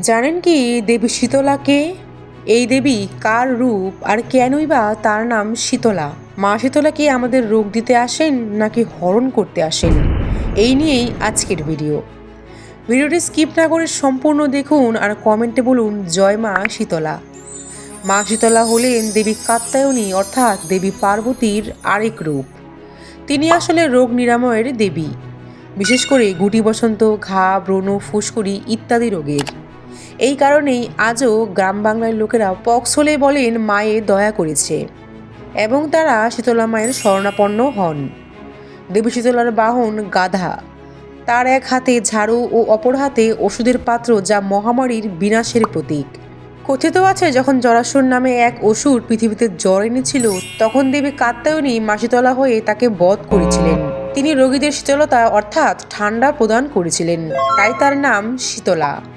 জানেন কি দেবী শীতলাকে? এই দেবী কার রূপ আর কেনই বা তার নাম শীতলা? মা শীতলা কি আমাদের রোগ দিতে আসেন নাকি হরণ করতে আসেন? এই নিয়েই আজকের ভিডিও। ভিডিওটি স্কিপ না করে সম্পূর্ণ দেখুন আর কমেন্টে বলুন, জয় মা শীতলা। মা শীতলা হলেন দেবী কাত্যায়নী, অর্থাৎ দেবী পার্বতীর আরেক রূপ। তিনি আসলে রোগ নিরাময়ের দেবী। বিশেষ করে গুটি বসন্ত, ঘা, ব্রণ, ফুসকুড়ি ইত্যাদি রোগের। এই কারণেই আজও গ্রাম বাংলার লোকেরা পক্স হলে বলেন, মায়ে দয়া করেছে। এবং তারা শীতলা মায়ের শরণাপন্ন হন। দেবী শীতলার বাহন গাধা। তার এক হাতে ঝাড়ু ও অপর হাতে ওষুধের পাত্র যা মহামারীর বিনাশের প্রতীক। কথিত আছে, যখন জরাসুর নামে এক অসুর পৃথিবীতে জ্বর এনেছিল, তখন দেবী কাত্যায়নী মাসিতলা হয়ে তাকে বধ করেছিলেন। তিনি রোগীদের শীতলতা অর্থাৎ ঠান্ডা প্রদান করেছিলেন। তাই তার নাম শীতলা।